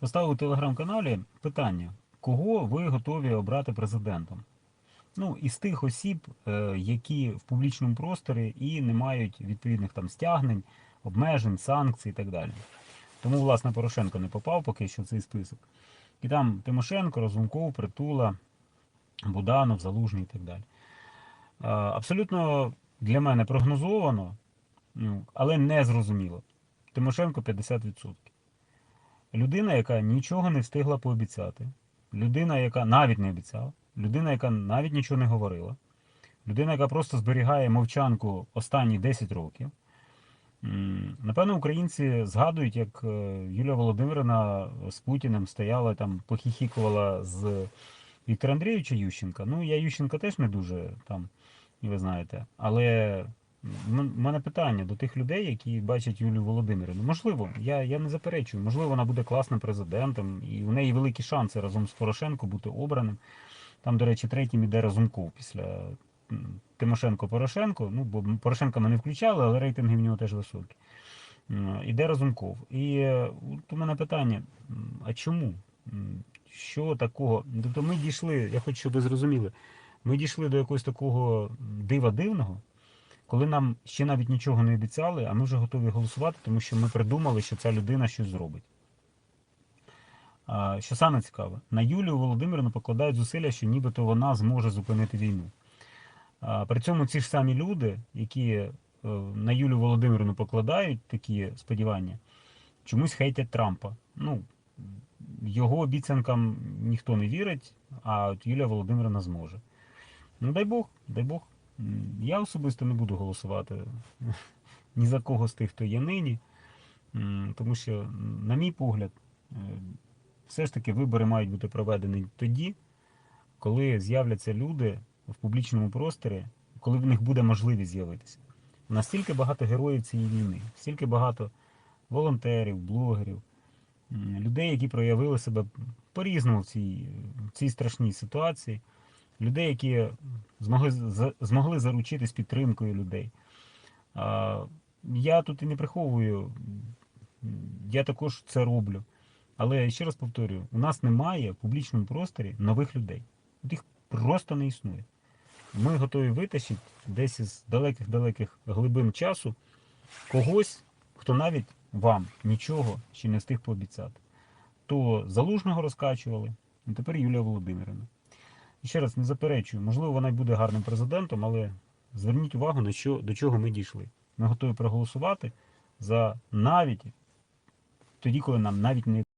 поставив у телеграм-каналі питання, кого ви готові обрати президентом? Ну, із тих осіб, е, які в публічному просторі і не мають відповідних там стягнень, обмежень, санкцій і так далі. Тому, власне, Порошенко не попав поки що в цей список. І там Тимошенко, Розумков, Притула, Буданов, Залужний і так далі. Е, Абсолютно для мене прогнозовано, ну, але не зрозуміло. Тимошенко 50%. Людина, яка нічого не встигла пообіцяти, людина, яка навіть не обіцяла, людина, яка навіть нічого не говорила, людина, яка просто зберігає мовчанку останні 10 років. Напевно, українці згадують, як е, Юлія Володимирівна з Путіним стояла там, похіхікувала з Віктора Андрійовича Ющенка. Ну, я Ющенка теж не дуже там, ви знаєте. Але в мене питання до тих людей, які бачать Юлію Володимирівну. Можливо, я, я не заперечую, можливо, вона буде класним президентом, і у неї великі шанси разом з Порошенко бути обраним. Там, до речі, третім іде Разумков після Тимошенко-Порошенко. Ну, бо Порошенка ми не включали, але рейтинги в нього теж високі. Іде Разумков. І е, от у мене питання: а чому? Що такого? Тобто ми дійшли, я хочу, щоб ви зрозуміли, ми дійшли до якогось такого дива дивного, коли нам ще навіть нічого не обіцяли, а ми вже готові голосувати, тому що ми придумали, що ця людина щось зробить. Що саме цікаве, на Юлію Володимирівну покладають зусилля, що нібито вона зможе зупинити війну. При цьому ці ж самі люди, які е, на Юлію Володимирівну покладають такі сподівання, чомусь хейтять Трампа. Ну, його обіцянкам ніхто не вірить, а от Юлія Володимирівна зможе. Ну, дай Бог, дай Бог. Я особисто не буду голосувати ні за кого з тих, хто є нині. Тому що, на мій погляд, е, все ж таки вибори мають бути проведені тоді, коли з'являться люди в публічному просторі, коли в них буде можливість з'явитися. У нас стільки багато героїв цієї війни, стільки багато волонтерів, блогерів, людей, які проявили себе по-різному в цій, в цій страшній ситуації, людей, які змогли, змогли заручитись підтримкою людей. Я тут і не приховую, я також це роблю. Але ще раз повторюю, у нас немає в публічному просторі нових людей. От їх просто не існує. Ми готові витащити десь із далеких-далеких глибин часу когось, хто навіть вам нічого ще не встиг пообіцяти. То залужного розкачували, а тепер Юлія Володимирівна. І ще раз не заперечую, можливо, вона й буде гарним президентом, але зверніть увагу на що, до чого ми дійшли. Ми готові проголосувати за навіть тоді, коли нам навіть не